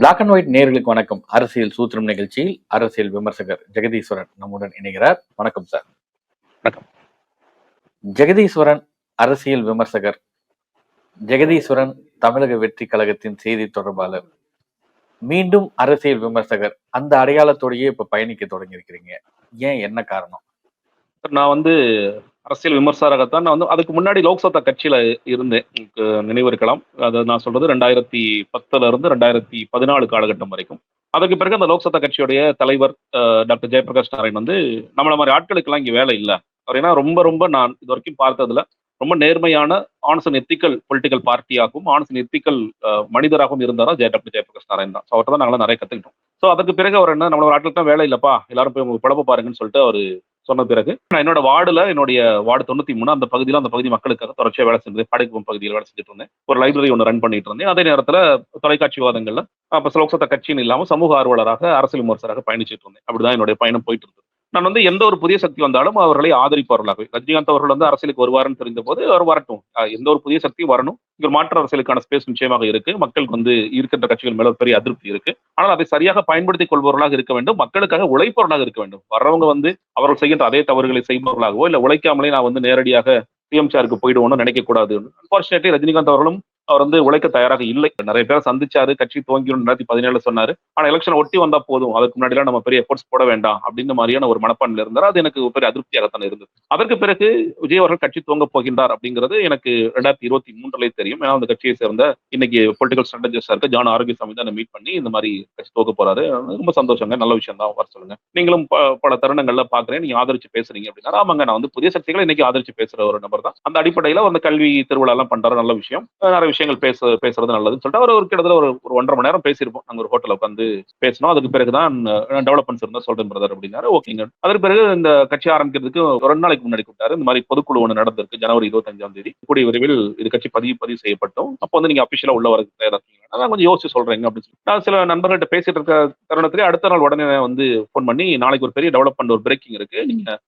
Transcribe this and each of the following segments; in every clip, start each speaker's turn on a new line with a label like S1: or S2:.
S1: Black and white நேர்களுக்கு வணக்கம். அரசியல் சூத்திரம் நிகழ்ச்சியில் அரசியல் விமர்சகர் ஜெகதீஸ்வரன் நம்முடன் இணைகிறார். வணக்கம் சார்.
S2: வணக்கம்.
S1: ஜெகதீஸ்வரன் அரசியல் விமர்சகர் ஜெகதீஸ்வரன் தமிழக வெற்றி கழகத்தின் செய்தி தொடர்பாளர். மீண்டும் அரசியல் விமர்சகர் அந்த அடையாளத்தோடயே இப்ப பயணிக்க தொடங்கியிருக்கிறீங்க. ஏன் என்ன காரணம்?
S2: நான் வந்து அரசியல் விமர்சகராகத்தான் நான் வந்து அதுக்கு முன்னாடி லோக்சபா கட்சியில இருந்தேன். நினைவு இருக்கலாம் அதை நான் சொல்றது ரெண்டாயிரத்தி பத்துல இருந்து ரெண்டாயிரத்தி பதினாலு காலகட்டம் வரைக்கும். அதுக்கு பிறகு அந்த லோக்சபா கட்சியுடைய தலைவர் டாக்டர் ஜெயபிரகாஷ் நாராயண் வந்து நம்மள மாதிரி ஆட்களுக்கெல்லாம் இங்க வேலை இல்லை. அவர் ஏன்னா ரொம்ப ரொம்ப நான் இது வரைக்கும் பார்த்ததுல ரொம்ப நேர்மையான ஆன்ஸ் அண்ட் எத்திக்கல் பொலிட்டிக்கல் பார்ட்டியாகவும் ஆன்ஸ் அண்ட் எத்திக்கல் மனிதராகவும் இருந்தாரா ஜெய டாக்டர் ஜெயபிரகாஷ் நாராயண் தான். ஸோ அவர்கிட்ட தான் நாங்களாம் நிறைய கத்துக்கிட்டோம். ஸோ அதுக்கு பிறகு அவர் என்ன நம்மளோட ஆட்களுக்கு தான் வேலை இல்லப்பா எல்லாரும் போய் உங்களுக்கு பிழப்ப பாருங்கன்னு சொல்லிட்டு அவர் சொன்ன பிறகு நான் என்னோட வார்டுல என்னுடைய வார்டு தொண்ணூத்தி மூணு அந்த பகுதியில் அந்த பகுதி மக்களுக்காக தொடர்ச்சியாக வேலை செஞ்சது படைக்கும் பகுதியில் வேலை செஞ்சுட்டு இருந்தேன். ஒரு லைப்ரரி ஒன்று ரன் பண்ணிட்டு இருந்தேன். அதே நேரத்துல தொலைக்காட்சி வாதங்கள்ல அப்ப லோக்சத்த கட்சின்னு இல்லாம சமூக ஆர்வலராக அரசியல் விமர்சகராக பயணிச்சிட்டு இருந்தேன். அப்படிதான் என்னுடைய பயணம் போயிட்டு இருந்தது. நான் வந்து எந்த ஒரு புதிய சக்தி வந்தாலும் அவர்களை ஆதரிப்பவர்களாகவே. ரஜினிகாந்த் அவர்கள் வந்து அரசியலுக்கு வருவாருன்னு தெரிந்த போது அவர் வரட்டும். எந்த ஒரு புதிய சக்தியும் வரணும். இங்க மாற்று அரசியலுக்கான ஸ்பேஸ் நிச்சயமாக இருக்கு. மக்களுக்கு வந்து இருக்கின்ற கட்சிகள் மேல ஒரு பெரிய அதிருப்தி இருக்கு. ஆனால் அதை சரியாக பயன்படுத்திக் கொள்பவர்களாக இருக்க வேண்டும். மக்களுக்காக உழைப்பவர்களாக இருக்க வேண்டும். வர்றவங்க வந்து அவர்கள் செய்கின்ற அதே தவறுகளை செய்பவர்களாகவோ இல்ல உழைக்காமலே நான் வந்து நேரடியாக டிஎம்சிஆருக்கு போயிடுவோம்னு நினைக்க கூடாது அன்பார்ச்சுனேட்லி ரஜினிகாந்த் அவர்களும் அவர் வந்து உழைக்க தயாராக இல்லை. நிறைய பேரை சந்திச்சாரு கட்சி துவங்கிடும் ரெண்டாயிரத்தி பதினேழுல சொன்னாரு. ஆனா எலெக்ஷன் ஒட்டி வந்தா போதும். அதுக்கு முன்னாடிலாம் நம்ம பெரிய எஃபோர்ட்ஸ் போட வேண்டாம் அப்படின்ற மாதிரியான ஒரு மனப்பான்மையில இருந்தார். அது எனக்கு பெரிய அதிருப்தியாகத்தான் இருந்தது. அதற்கு பிறகு விஜய் அவர்கள் கட்சி துவங்க போகின்றார் அப்படிங்கிறது எனக்கு ரெண்டாயிரத்தி இருபத்தி மூன்றுலேயே தெரியும். ஏன்னா அந்த கட்சியை சேர்ந்த இன்னைக்கு பொலிட்டிகல் ஸ்ட்ராட்டஜிஸ்டா இருக்க ஜான் ஆரோக்கியசாமி தான் மீட் பண்ணி இந்த மாதிரி கட்சி துவங்க போறாரு. ரொம்ப சந்தோஷங்க. நல்ல விஷயம் தான். வர சொல்லுங்க. நீங்களும் ப- பல தருணங்கள்ல பாக்குறேன் நீங்க ஆதரிச்சு பேசுறீங்க அப்படின்னா ஆமாங்க நான் வந்து புதிய சக்திகளை இன்னைக்கு ஆதரிச்சு பேசுற ஒரு நபர் தான். அந்த அடிப்படையில வந்து கல்வி திருவிழா எல்லாம் பண்றாரு நல்ல விஷயம். நிறைய விஷயங்கள் பேச பேசுறது நல்லதுன்னு சொல்லிட்டு அவர் ஒரு கிட்டத்தட்ட ஒரு ஒரு ஒன்றரை மணி நேரம் பேசியிருப்போம். நாங்கள் ஒரு ஹோட்டலில் உட்காந்து பேசணும் அதுக்கு பிறகுதான் டெவலப்மெண்ட்ஸ் இருந்தா சொல்றேன் பிரதர் அப்படின்னாரு. ஓகேங்க அதற்கு பிறகு இந்த கட்சி ஆரம்பிக்கிறதுக்கு ஒரு ரெண்டு நாளைக்கு முன்னாடி கூப்பிட்டாரு. இந்த மாதிரி பொதுக்குழு ஒன்று நடந்திருக்கு ஜனவரி இருபத்தஞ்சாம் தேதி. கூடிய விரைவில் இது கட்சி பதிவு பதிவு செய்யப்பட்டோம். அப்போ வந்து நீங்க அபிஷியலா உள்ள வர தயாரா இருக்கீங்க நான் கொஞ்சம் யோசிச்சு சொல்றேங்க அப்படின்னு சொல்லி. நான் சில நண்பர்கள்ட்ட பேசிட்டு இருக்க தருணத்திலே அடுத்த நாள் உடனே வந்து ஃபோன் பண்ணி நாளைக்கு ஒரு பெரிய டெவலப்மெண்ட் ஒரு பிரேக்கிங் இருக்கு. நீங்க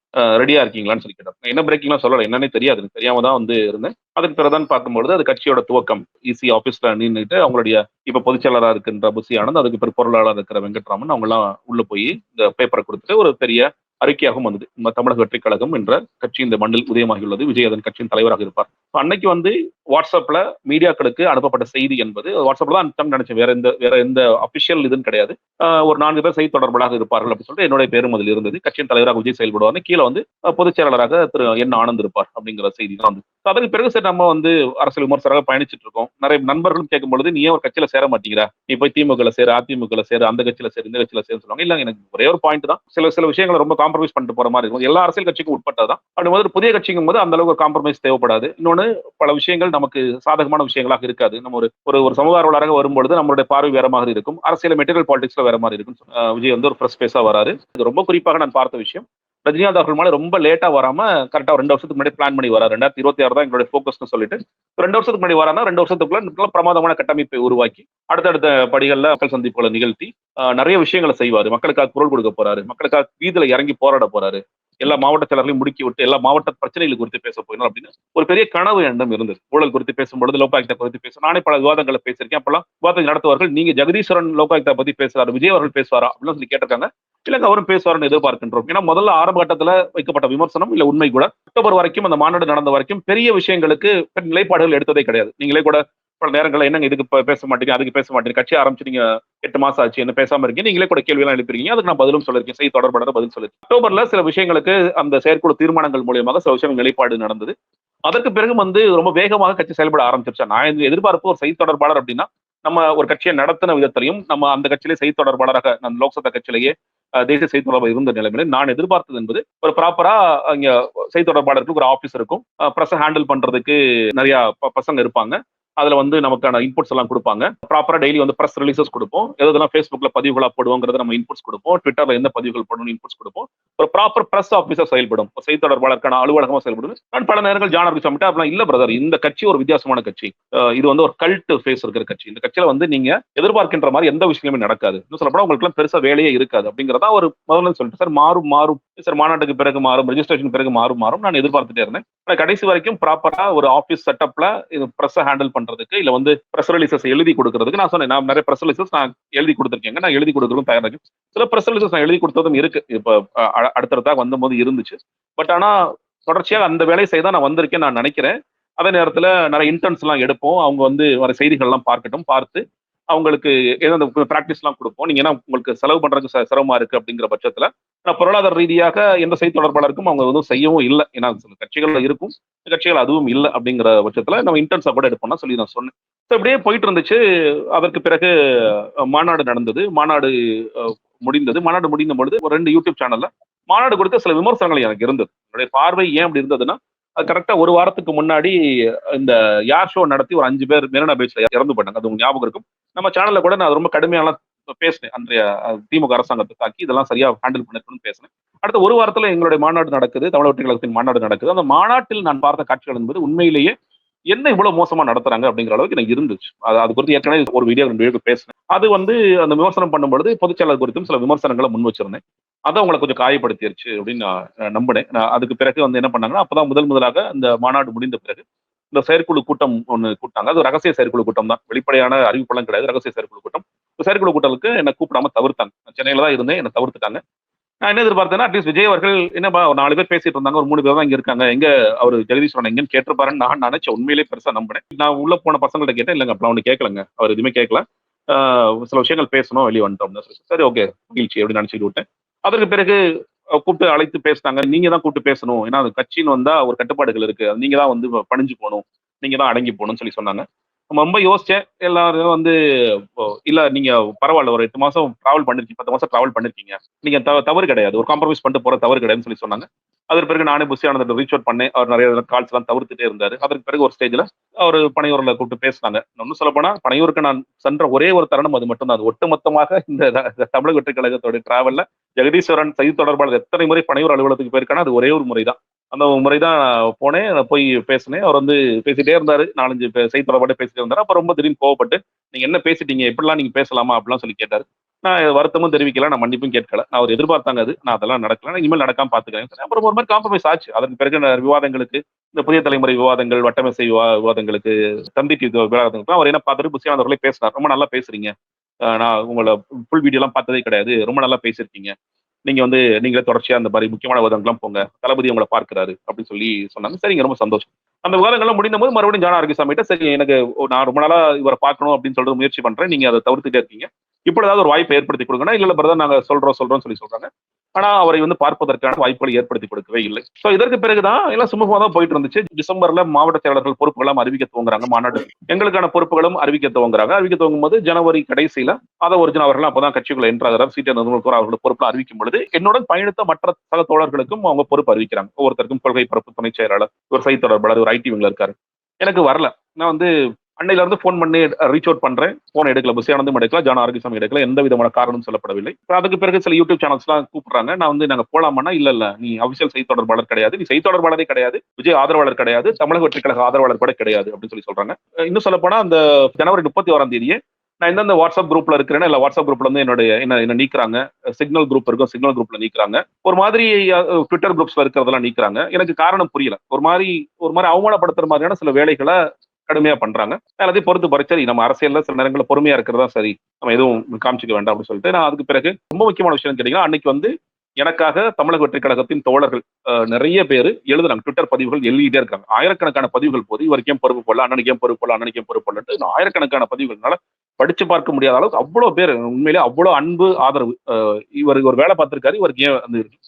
S2: ரெடியா இருக்கீங்களான்னு சொல்லி கேட்டேன். என்ன பிரேக்கிங்லாம் சொல்லல என்னன்னே தெரியாது. எனக்கு தெரியாம தான் வந்து இருந்தேன். அதுக்கு பிறகுதான் பார்க்கும்பொழுது அது கட்சியோட துவக்கம். இசி ஆபீஸ்ல நின்றுட்டு அவங்களுடைய இப்ப பொதுச்செயலராக இருக்கின்ற புசி ஆனந்த் அதுக்கு பிறகு பொருளாளர் இருக்கிற வெங்கட்ராமன் அவங்க எல்லாம் உள்ள போய் இந்த பேப்பரை கொடுத்துட்டு ஒரு பெரிய அறிக்கையாகவும் வந்தது. நம்ம தமிழக வெற்றி கழகம் என்ற கட்சி இந்த மண்ணில் உதயமாகியுள்ளது. விஜய் அதன் கட்சியின் தலைவராக இருப்பார். அன்னைக்கு வந்து வாட்ஸ்அப்ல மீடியாக்களுக்கு அனுப்பப்பட்ட செய்தி என்பது வாட்ஸ்அப்ல தான் நினைச்சேன். வேற எந்த வேற எந்த அபிஷியல் இதுன்னு கிடையாது. ஆஹ் ஒரு நான்கு பேர் செய்தி தொடர்பாக இருப்பார்கள் அப்படின்னு சொல்லிட்டு என்னுடைய பேரும் அதில் இருந்தது. கட்சியின் தலைவராக விஜய் செயல்படுவார்னு கீழே வந்து பொதுச் செயலாளராக திரு என் ஆனந்த் இருப்பார் அப்படிங்கிற செய்தி தான் வந்து So அதற்கு பிறகு சரி நம்ம வந்து அரசியல் விமர்சகராக பயணிச்சுட்டு இருக்கோம். நிறைய நண்பர்களும் கேட்கும் பொழுது நீ ஏன் ஒரு கட்சியில சேர மாட்டேங்கிறா? நீ போய் திமுகல சேர் அதிமுகல சேர் அந்த கட்சியில சேர இந்த கட்சியில சேர சொல்லுவாங்க. இல்ல எனக்கு ஒரே ஒரு பாயிண்ட் தான். சில சில விஷயங்களை ரொம்ப காம்ப்ரமைஸ் பண்ணிட்டு போற மாதிரி இருக்கும். எல்லா அரசியல் கட்சிக்கும் உட்பட்டதான் அப்படி ஒரு புதிய கட்சிங்கும் போது அந்த அளவுக்கு காம்ப்ரமைஸ் தேவைப்படாது. இன்னொன்னு பல விஷயங்கள் நமக்கு சாதகமான விஷயங்களாக இருக்காது. நம்ம ஒரு ஒரு ஒரு சமூக வரும்பொழுது நம்மளுடைய பார்வை வேற மாதிரி இருக்கும். அரசியல் மெட்டீரியல் பாலிடிக்ஸ்ல வேற மாதிரி இருக்கும் விஜய் வந்து ஒரு ஃப்ரெஷ் பேஸா வராரு. இது ரொம்ப குறிப்பாக நான் பார்த்த விஷயம். ரஜினிகாந்த் அவர்கள் மேலே ரொம்ப லேட்டா வராம கரெக்டா ரெண்டு வருஷத்துக்கு முன்னாடி பிளான் பண்ணி வராரு. ரெண்டாயிரத்தி இருபத்தி ஆறு தான் எங்களுடைய ஃபோக்கஸ்னு சொல்லிட்டு. ரெண்டு வருஷத்துக்கு முன்னாடி வரானா ரெண்டு வருஷத்துக்குள்ள பிரமாதமான கட்டமைப்பை உருவாக்கி அடுத்தடுத்த படிகள்ல மக்கள் சந்திப்புகளை நிகழ்த்தி ஆஹ் நிறைய விஷயங்களை செய்வாரு. மக்களுக்காக குரல் கொடுக்க போறாரு. மக்களுக்காக வீதியில இறங்கி போராட போறாரு. எல்லா மாவட்ட செயலர்களையும் முடுக்கி விட்டு எல்லா மாவட்ட பிரச்சனைகள் குறித்து பேச போயிடும் அப்படின்னு ஒரு பெரிய கனவு எண்ணம் இருந்தது. ஊழல் குறித்து பேசும்பொழுது லோகாயுக்தா குறித்து பேச நானே பல விவாதங்களை பேசியிருக்கேன். அப்பெல்லாம் விவாதங்கள் நடத்துவார்கள். நீங்க ஜெகதீஸ்வரன் லோகாயுக்தா பத்தி பேசுறாரு விஜய் அவர்கள் பேசுவாரா அப்படின்னு சொல்லி கேட்டிருக்காங்க. இல்லங்க அவரும் பேசுவார்னு எதிர்பார்க்கின்றோம். ஏன்னா முதல்ல ஆரம்ப கட்டத்துல வைக்கப்பட்ட விமர்சனம் இல்ல உண்மை கூட. அக்டோபர் வரைக்கும் அந்த மாநாடு நடந்த வரைக்கும் பெரிய விஷயங்களுக்கு நிலைப்பாடுகள் எடுத்ததே கிடையாது. நீங்களே கூட பல நேரங்களில் என்னங்க இதுக்கு பேச மாட்டீங்க அதுக்கு பேச மாட்டீங்க கட்சி ஆரம்பிச்சு நீங்க எட்டு மாசம் ஆச்சு என்ன பேசாம இருக்கீங்க நீங்களே கூட கேள்வி எல்லாம் எழுப்பிருக்கீங்க அதுக்கு நான் பதிலும் சொல்லிருக்கேன் செய்தி தொடர்பாளர் பதில் சொல்லி அக்டோபர்ல சில விஷயங்களுக்கு அந்த செயற்குழு தீர்மானங்கள் மூலியமாக சில விஷயங்கள் நிலைப்பாடு நடந்தது. அதற்கு பிறகு வந்து ரொம்ப வேகமாக கட்சி செயல்பட ஆரம்பிச்சிருச்சா. நான் இந்த எதிர்பார்ப்பு ஒரு செய்தி தொடர்பாளர் அப்படின்னா நம்ம ஒரு கட்சியை நடத்தின விதத்திலையும் நம்ம அந்த கட்சியிலே செய்தி தொடர்பாளராக நம்ம லோக்சபா கட்சியிலேயே தேசிய செய்தி தொடர்பு இருந்த நிலைமையில நான் எதிர்பார்த்தது என்பது ஒரு ப்ராப்பரா இங்க செய்தி தொடர்பாளருக்கு ஒரு ஆபீஸ் இருக்கும். ப்ரெஸ் ஹேண்டில் பண்றதுக்கு நிறைய பசங்க இருப்பாங்க. அதுல வந்து நமக்கான இன்புட்ஸ் எல்லாம் கொடுப்பாங்க. ப்ராப்பரா டெய்லி வந்து ப்ரெஸ் ரிலீசஸ் கொடுப்போம். எதெல்லாம் ஃபேஸ்புக்ல பதிவுகளா போடுவோங்கிறத நம்ம இன்புட்ஸ் கொடுப்போம். ட்விட்டர்ல எந்த பதிவுகள் போடணும் இன்புட்ஸ் கொடுப்போம். ஒரு ப்ராப்பர் ப்ரெஸ் ஆஃபீஸர் செயல்படும். செய்தி தொடர்பாளருக்கான அலுவலகமா செயல்படும் நான் பல நேரங்கள் ஜானர் சமிட்டா அப்படிலாம் இல்ல பிரதர் இந்த கட்சி ஒரு வித்தியாசமான கட்சி. இது வந்து ஒரு கல்ட் ஃபேஸ் இருக்கிற கட்சி. இந்த கட்சியில வந்து நீங்க எதிர்பார்க்கின்ற மாதிரி எந்த விஷயமே நடக்காது. இன்னும் சொல்லப்போனா உங்களுக்கு எல்லாம் பெருசா வேலையே இருக்காது. அப்படிங்கிறதா ஒரு முதல்ல சொல்லிட்டு சார் மாறும் மாறும். சார் மாநாட்டுக்கு பிறகு மாறும். ரெஜிஸ்ட்ரேஷன் பிறகு மாறும் மாறும் நான் எதிர்பார்த்துட்டே இருந்தேன். கடைசி வரைக்கும் ப்ராப்பரா ஒரு ஆஃபீஸ் செட்டப்ல இது ப்ரெஸ் ஹேண்டில் பண்றதுக்கு இல்ல வந்து ப்ரெஸ் ரிலீசஸ் எழுதி கொடுக்கறதுக்கு நான் சொன்னேன். நான் நிறைய ப்ரெஸ் ரிலீசஸ் நான் எழுதி கொடுத்துருக்கேங்க நான் எழுதி கொடுக்கறதும் தயாரா இருக்கு. சில ப்ரெஸ் ரிலீசஸ் நான் எழுதி கொடுத்ததும் இருக்கு. இப்போ அடுத்தடுத்தாக வந்தபோது இருந்துச்சு. பட் ஆனா தொடர்ச்சியாக அந்த வேலையை செய்ய நான் வந்திருக்கேன் நான் நினைக்கிறேன். அதே நேரத்துல நிறைய இன்டர்ன்ஸ் எல்லாம் எடுப்போம். அவங்க வந்து வர செய்திகள் எல்லாம் பார்க்கட்டும் பார்த்து அவங்களுக்கு ஏதோ அந்த ப்ராக்டிஸ்லாம் கொடுப்போம். நீங்கள் ஏன்னா உங்களுக்கு செலவு பண்ணுறதுக்கு ச- சிரமமா இருக்கு அப்படிங்கிற பட்சத்தில் ஆனால் பொருளாதார ரீதியாக எந்த செய்தி தொடர்பாளருக்கும் அவங்க வந்து செய்யவும் இல்லை. ஏன்னா சில கட்சிகள் இருக்கும். கட்சிகள் அதுவும் இல்லை அப்படிங்கிற பட்சத்தில் நம்ம இன்டர்ன்ஸா கூட எடுப்போம்னா சொல்லி நான் சொன்னேன். ஸோ இப்படியே போயிட்டு இருந்துச்சு. அதற்கு பிறகு மாநாடு நடந்தது. மாநாடு முடிந்தது. மாநாடு முடிந்த பொழுது ஒரு ரெண்டு யூடியூப் சேனலில் மாநாடு கொடுத்த சில விமர்சனங்கள் எனக்கு இருந்தது. என்னுடைய பார்வை ஏன் அப்படி இருந்ததுன்னா கரெக்டா ஒரு வாரத்துக்கு முன்னாடி இந்த யார் ஷோ நடத்தி ஒரு அஞ்சு பேர் மெரினா பீச்ல இறந்து போயிட்டாங்க. அது உங்களுக்கு ஞாபகம் இருக்கும். நம்ம சேனல்ல கூட நான் ரொம்ப கடுமையான பேசினேன். அன்றைய திமுக அரசாங்கத்தை தாக்கி இதெல்லாம் சரியா ஹேண்டில் பண்ணிருக்கணும்னு பேசினேன். அடுத்த ஒரு வாரத்துல எங்களுடைய மாநாடு நடக்குது. தமிழ் ஒற்றை கழகத்தின் மாநாடு நடக்குது. அந்த மாநாட்டில் நான் பார்த்த காட்சிகள் என்பது உண்மையிலேயே என்ன இவ்வளவு மோசமா நடத்துறாங்க அப்படிங்கிற அளவுக்கு எனக்கு இருந்துச்சு. அது அது குறித்து ஏற்கனவே ஒரு வீடியோ ரெண்டு வீடியோ பேசினேன். அது வந்து அந்த விமர்சனம் பண்ணும்பொழுது பொதுச்செயலர் குறித்தும் சில விமர்சனங்களை முன் வச்சிருந்தேன். அதை அவங்களை கொஞ்சம் காயப்படுத்திருச்சு அப்படின்னு நான் நம்பினேன். நான் அதுக்கு பிறகு வந்து என்ன பண்ணாங்கன்னா அப்பதான் முதல் முதலாக இந்த மாநாடு முடிந்த பிறகு இந்த செயற்குழு கூட்டம் ஒன்று கூட்டாங்க அது ரகசிய செயற்குழு கூட்டம் தான். வெளிப்படையான அறிவிப்பெல்லாம் கிடையாது. ரகசிய செயற்குழு கூட்டம். செயற்குழு கூட்டத்துக்கு என்னை கூப்பிடாம தவிர்த்தாங்க. சென்னையில தான் இருந்தேன். என்னை தவிர்த்துட்டாங்க. நான் என்ன எதிர்பார்த்தேன்னா அட்லீஸ்ட் விஜய் அவர்கள் என்னப்பா ஒரு நாலு பேர் பேசிட்டு இருந்தாங்க ஒரு மூணு பேர் தான் இங்க இருக்காங்க. எங்க அவர் ஜெகதீஸ்வரன் எங்கன்னு கேட்டிருப்பாருன்னு நான் நினைச்சேன் உண்மையிலேயே பெருசா நம்பினேன். நான் உள்ள போன பசங்கள்ட்ட கேட்டேன் இல்லைங்க அப்பலாம் ஒன்று கேட்கலங்க அவர் எதுவுமே கேட்கல சில விஷயங்கள் பேசணும் வெளியே வந்துட்டோம் சரி ஓகே மகிழ்ச்சி அப்படின்னு நினைச்சிட்டு விட்டேன். அதற்கு பிறகு கூப்பிட்டு அழைத்து பேசினாங்க. நீங்க தான் கூப்பிட்டு பேசணும். ஏன்னா அது கட்சின்னு வந்தா ஒரு கட்டுப்பாடுகள் இருக்கு. அது நீங்க தான் வந்து பணிஞ்சு போகணும். நீங்க தான் அடங்கி போகணும்னு சொல்லி சொன்னாங்க. ரொம்ப யோசிச்சேன். எல்லாரும் வந்து இல்ல நீங்க பரவாயில்ல ஒரு எட்டு மாசம் டிராவல் பண்ணிருக்கீங்க பத்து மாசம் டிராவல் பண்ணிருக்கீங்க. நீங்க தவ- தவறு கிடையாது. ஒரு காம்ப்ரமைஸ் பண்ணிட்டு போற தவறு கிடையாதுன்னு சொல்லி சொன்னாங்க. அதற்கு பிறகு நானே புஷி ஆனந்த ரீச் அவுட் பண்ணேன். அவர் நிறைய கால்ஸ் எல்லாம் தவிர்த்துட்டே இருந்தாரு. அதற்கு பிறகு ஒரு ஸ்டேஜ்ல அவர் பனையூர்ல கூப்பிட்டு பேசினாங்க. இன்னும் சொல்ல போனா பனையூருக்கு நான் சென்ற ஒரே ஒரு தருணம் அது மட்டும் தான் அது ஒட்டுமொத்தமாக இந்த இந்த தமிழக வெற்றி கழகத்தோட டிராவல்ல ஜெகதீஸ்வரன் செய்தி தொடர்பாளர் எத்தனை முறை பனையூர் அலுவலகத்துக்கு போயிருக்கானா அது ஒரே ஒரு முறை தான் அந்த முறை தான் போனேன். நான் போய் பேசினேன். அவர் வந்து பேசிட்டே இருந்தாரு. நாலஞ்சு செய்தி தொடர்பாடு பேசிட்டே இருந்தாரு. அப்ப ரொம்ப திடீர்னு கோவப்பட்டு நீங்க என்ன பேசிட்டீங்க? எப்படிலாம் நீங்க பேசலாமா? அப்படிலாம் சொல்லி கேட்டாரு. நான் வருத்தமும் தெரிவிக்கல. நான் மன்னிப்பும் கேட்கல. நான் அவர் எதிர்பார்த்தாங்க அது. நான் அதெல்லாம் நடக்கல. நான் இனிமேல் நடக்காம பாத்துக்கிறேன் அப்புறம் ஒரு மாதிரி காம்ப்ரமைஸ் ஆச்சு. அதற்கு பிறகு விவாதங்களுக்கு இந்த புதிய தலைமுறை விவாதங்கள் வட்டமேசை விவா விவாதங்களுக்கு தந்தி டிவி விவாதங்களுக்கு அவர் என்ன பார்த்துட்டு புசியானவர்களே பேசினார். ரொம்ப நல்லா பேசுறீங்க. நான் உங்களை ஃபுல் வீடியோலாம் பார்த்ததே கிடையாது. ரொம்ப நல்லா பேசியிருக்கீங்க. நீங்க வந்து நீங்களே தொடர்ச்சியா அந்த மாதிரி முக்கியமான விதங்கள்லாம் போங்க. தளபதி உங்களை பார்க்கிறாரு அப்படின்னு சொல்லி சொன்னாங்க. சரிங்க ரொம்ப சந்தோஷம். அந்த விவாதங்கள்லாம் முடிந்த போது மறுபடியும் ஜான ஆரோக்கியசாமிகிட்ட சரி எனக்கு நான் ரொம்ப நாளா இவரை பார்க்கணும் அப்படின்னு சொல்லிட்டு முயற்சி பண்றேன். நீங்க அதை தவிர்த்துட்டே இருக்கீங்க. இப்பொழுதாவது ஒரு வாய்ப்பை ஏற்படுத்தி கொடுங்கன்னா இல்ல பிரதர் நாங்க சொல்றோம் சொல்றோம்னு சொல்லி சொல்றாங்க. ஆனா அவரை வந்து பார்ப்பதற்கான வாய்ப்புகளை ஏற்படுத்தி கொடுக்கவே இல்லை. சோ இதற்கு பிறகுதான் எல்லாம் சுமூகமா தான் போயிட்டு இருந்துச்சு. டிசம்பர்ல மாவட்ட செயலாளர்கள் பொறுப்புகளும் அறிவிக்க துவங்குறாங்க. மாநாடு எங்களுக்கான பொறுப்புகளும் அறிவிக்க துவங்குறாங்க. அறிவிக்க துவங்கும் போது ஜனவரி கடைசியில அதை ஒரிஜினல் அவர்கள் அப்பதான் கட்சிக்குள்ள என்ட்ராகிறார் சீட்டை அவர்களோட அவர்கள் பொறுப்பு அறிவிக்கும் பொழுது என்னுடன் பயணித்த மற்ற சக தோழர்களுக்கும் அவங்க பொறுப்பு அறிவிக்கிறாங்க. ஒவ்வொருத்தருக்கும் கொள்கை பரப்பு துணை செயலாளர் ஒரு செய்தி தொடர்பாளர் ஒரு ஐடி இருக்காரு. எனக்கு வரல. நான் வந்து அன்னையில இருந்து ஃபோன் பண்ணி ரீச் அவுட் பண்றேன். போன் எடுக்கல புசியானந்தும் எடுக்கல ஜான ஆரோக்கியசாமி எடுக்கல எந்த விதமான காரணம் சொல்லப்படவில்லை. அதுக்கு பிறகு சில யூடியூப் சேனல்ஸ் எல்லாம் கூப்பிடுறாங்க. நான் வந்து நாங்க போலாமான்னா இல்ல இல்ல நீ அபிஷியல் செய்தி தொடர்பாளர் கிடையாது. நீ செய்தி தொடர்பாளரே கிடையாது. விஜய் ஆதரவாளர் கிடையாது. தமிழக வெற்றி கழக ஆதரவாளர் கூட கிடையாது அப்படின்னு சொல்லி சொல்றாங்க. இன்னும் சொல்ல போனா அந்த ஜனவரி முப்பத்தி ஓராம் தேதியே நான் எந்தெந்த வாட்ஸ்அப் குரூப்ல இருக்கிறேன்னா இல்ல வாட்ஸ்அப் குரூப்ல இருந்து என்னுடைய என்ன என்ன நீக்குறாங்க? சிக்னல் குரூப் இருக்கும் சிக்னல் குரூப்ல நீக்குறாங்க. ஒரு மாதிரி ட்விட்டர் குரூப்ஸ்ல இருக்கிறதெல்லாம் நீக்குறாங்க. எனக்கு காரணம் புரியல. ஒரு மாதிரி ஒரு மாதிரி அவமானப்படுத்துற மாதிரியான சில வேலைகளை கடுமையா பண்றாங்க. எல்லாத்தையும் பொறுத்து பறிச்சு நம்ம அரசியல்ல சில நேரங்களில் பொறுமையா இருக்கிறதா சரி. நம்ம எதுவும் காமிச்சிக்க வேண்டாம் அப்படின்னு சொல்லிட்டு நான் அதுக்கு பிறகு ரொம்ப முக்கியமான விஷயம் கேட்டீங்கன்னா அன்னைக்கு வந்து எனக்காக தமிழக வெற்றி கழகத்தின் தோழர்கள் அஹ், நிறைய பேர் எழுதுறாங்க. ட்விட்டர் பதிவுகள் எழுதிட்டே இருக்காங்க. ஆயிரக்கணக்கான பதிவுகள் போது இவருக்கு ஏன் பொறுப்பு போடல அண்ணனுக்கு பொறுப்பு போடல அண்ணனுக்கு பொறுப்பு போடலன்ட்டு ஆயிரக்கணக்கான பதிவுகள்னால படிச்சு பார்க்க முடியாத அளவுக்கு அவ்வளவு பேர் உண்மையிலே அவ்வளவு அன்பு ஆதரவு அஹ், இவருக்கு ஒரு வேலை பார்த்திருக்காரு இவருக்கு ஏன் வந்து இருக்கு?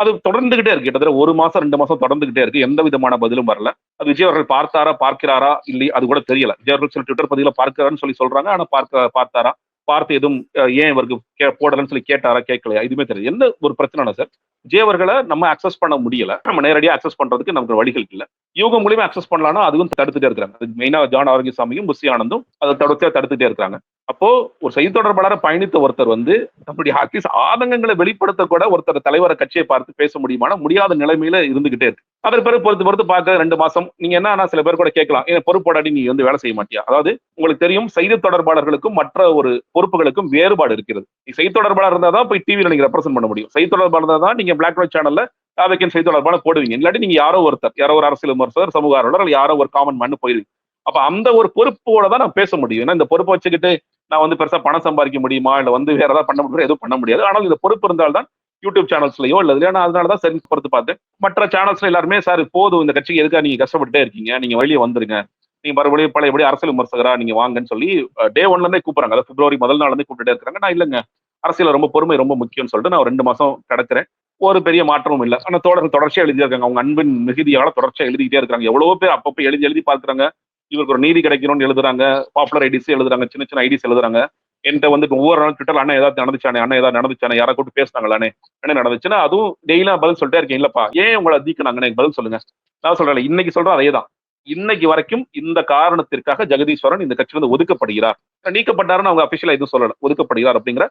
S2: அது தொடர்ந்துகிட்டே இருக்கு. கிட்டத்தட்ட ஒரு மாசம் ரெண்டு மாசம் தொடர்ந்துகிட்டே இருக்கு. எந்த விதமான பதிலும் வரல. அது விஜய் அவர்கள் பார்த்தாரா பார்க்கிறாரா இல்லை அது கூட தெரியல. விஜய் அவர்கள் சில ட்விட்டர் பதில பார்க்கிறாருன்னு சொல்லி சொல்றாங்க. ஆனா பார்க்க பார்த்தாரா பார்த்து எதுவும் ஏன் இவருக்கு கே- போடலன்னு சொல்லி கேட்டாரா கேட்கலையா இதுவுமே தெரியல. என்ன ஒரு பிரச்சனைனா சார் ஜேவர்களை நம்ம அக்சஸ் பண்ண முடியல. நம்ம நேரடியாக அக்சஸ் பண்றதுக்கு நமக்கு வழிகள் இல்ல. இவங்க மூலியமா அக்சஸ் பண்ணலாம்னா அதுவும் தடுத்துட்டே இருக்காங்க அது மெயினா ஜான் ஆரோக்கியசாமியும் புஷி ஆனந்தும் அதை தொடர்ச்சியா தடுத்துட்டே இருக்காங்க அப்போ ஒரு செய்தி தொடர்பாளர பயணித்த ஒருத்தர் வந்து நம்முடைய அட்லீஸ்ட் ஆதங்கங்களை வெளிப்படுத்த கூட ஒருத்தர் தலைவரை கட்சியை பார்த்து பேச முடியுமானா முடியாத நிலைமையில இருந்துகிட்டே இருக்கு. அதற்கு பிறகு பொறுத்து பொறுத்து பார்க்க ரெண்டு மாசம். நீங்க என்ன ஆனா சில பேர் கூட கேட்கலாம். ஏன் பொறுப்போடாடி நீ வந்து வேலை செய்ய மாட்டியா? அதாவது உங்களுக்கு தெரியும் செய்தி தொடர்பாளர்களுக்கும் மற்ற ஒரு பொறுப்புகளுக்கும் வேறுபாடு இருக்கிறது. நீ செய்தி தொடர்பாளர் இருந்தா தான் போய் டிவியில நீங்க ரெப்ரசென்ட் பண்ண முடியும். செய்தி தொடர்பாளர் இருந்தா தான் நீங்க பிளாக் ஒயிட் சேனல்ல தாவைக்கன் செய்தி தொடர்பான போடுவீங்க. இல்லாட்டி நீங்க யாரோ ஒருத்தர் யாரோ ஒரு அரசியல் விமர்சகர் சமூக ஆர்வலர் யாரோ ஒரு காமன் மண்ணு போயிருவீங்க. அப்ப அந்த ஒரு பொறுப்போட தான் நான் பேச முடியும். ஏன்னா இந்த பொறுப்பை வச்சுக்கிட்டு நான் வந்து பெருசா பணம் சம்பாதிக்க முடியுமா? இல்ல வந்து வேற ஏதாவது பண்ண முடியும்? எதுவும் பண்ண முடியாது. ஆனால் இந்த பொறுப்பு இருந்தால்தான் யூடியூப் சேனல்ஸ்லயோ இல்ல இதுலயோ நான் அதனாலதான் சரி பொறுத்து பார்த்தேன். மற்ற சேனல்ஸ்ல எல்லாருமே சார் போதும் இந்த கட்சிக்கு எதுக்காக நீங்க கஷ்டப்பட்டுட்டே இருக்கீங்க? நீங்க வெளியே வந்துருங்க. நீங்க மறுபடியும் பழையபடி அரசியல் விமர்சகரா நீங்க வாங்கன்னு சொல்லி டே ஒன்ல இருந்தே கூப்பிடுறாங்க. அதாவது பிப்ரவரி முதல் நாள் இருந்தே கூப்பிட்டுட்டே இருக்காங்க. நான் இல்லைங்க. அரசியல ரொம்ப பொறுமை ரொம்ப முக்கியம்னு சொல்லிட்டு நான் ரெண்டு மாசம் கிடக்குறேன். ஒரு பெரிய மாற்றமும் இல்லை. ஆனா தோழர்கள் தொடர்ச்சியாக எழுதியிருக்காங்க. இருக்காங்க அவங்க அன்பின் மிகுதியால தொடர்ச்சியாக எழுதிக்கிட்டே இருக்காங்க. எவ்வளவோ பேர் அப்பப்போ எழுதி எழுதி பார்க்குறாங்க. இவருக்கு ஒரு நீதி கிடைக்கணும்னு எழுதுறாங்க. பாப்புலர் ஐடிஸ் எழுதுறாங்க. சின்ன சின்ன ஐடிஸ் எழுதுறாங்க. என்கிட்ட வந்து ஒவ்வொரு நாள் ட்விட்டர் அண்ணன் ஏதாவது நடந்துச்சானே அண்ணன் ஏதாவது நடந்துச்சானே யாரை கூட்டு பேசினாங்களானே என்ன நடந்துச்சுன்னா அதுவும் டெய்லியும் பதில் சொல்லிட்டே இருக்கேன். இல்லப்பா ஏன் உங்களை தீக்கினாங்க எனக்கு பதில் சொல்லுங்க. நான் சொல்றேன் இன்னைக்கு சொல்றேன் அதே தான். இன்னைக்கு வரைக்கும் இந்த காரணத்திற்காக ஜெகதீஸ்வரன் இந்த கட்சியிலிருந்து ஒதுக்கப்படுகிறார். நீக்கப்பட்டாருன்னு அவங்க அபிஷியலா எதுவும் சொல்லல. ஒதுக்கப்படுகிறார் அப்படிங்கிற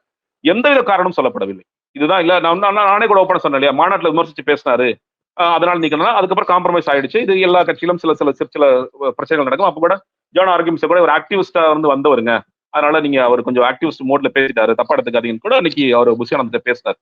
S2: எந்தவித காரணமும் சொல்லப்படவில்லை. இதுதான் இல்ல நான் நானே கூட ஓப்பன் சொன்னேன் இல்லையா? மாநாட்டில் விமர்சிச்சு பேசினாரு. அதனால நீக்கணும் அதுக்கப்புறம் காம்ப்ரமைஸ் ஆயிடுச்சு. இது எல்லா கட்சியிலும் சில சில சில பிரச்சனைகள் நடக்கும். அப்ப கூட ஜான் ஆர்கிம்ஸ் கூட ஒரு ஆக்டிவிஸ்டா வந்து வந்தவருங்க. அதனால நீங்க அவர் கொஞ்சம் ஆக்டிவிஸ்ட் மோட்ல பேசிட்டாரு. தப்பா எடுத்துக்காதீங்கன்னு கூட இன்னைக்கு அவர் புஷியானந்த பேசினார்.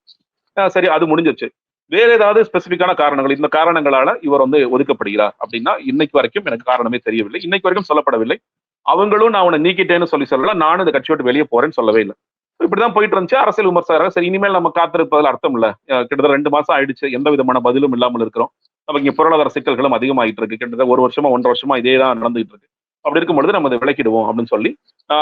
S2: ஆஹ் சரி அது முடிஞ்சிருச்சு. வேற ஏதாவது ஸ்பெசிபிக்கான காரணங்கள் இந்த காரணங்களால இவர் வந்து ஒதுக்கப்படுகிறார் அப்படின்னா இன்னைக்கு வரைக்கும் எனக்கு காரணமே தெரியவில்லை. இன்னைக்கு வரைக்கும் சொல்லப்படவில்லை. அவங்களும் நான் அவனை நீக்கிட்டேன்னு சொல்லி சொல்லல. நானும் இந்த கட்சி விட்டு வெளியே போறேன்னு சொல்லவே இல்லை. இப்படிதான் போயிட்டு இருந்துச்சு அரசியல் விமர்சகராக சரி இனிமேல் நம்ம காத்திருப்பதில் அர்த்தம் இல்ல. கிட்டத்தட்ட ரெண்டு மாசம் ஆயிடுச்சு. எந்த விதமான பதிலும் இல்லாமல் இருக்கிறோம். நமக்கு இங்க பொருளாதார சிக்கல்களும் அதிகமாயிட்டு இருக்கு. கிட்டத்தட்ட ஒரு வருஷமா ஒன்றரை வருஷமா இதே தான் நடந்துகிட்டு இருக்கு. அப்படி இருக்கும் பொழுது நம்ம அதை விளக்கிடுவோம் அப்படின்னு சொல்லி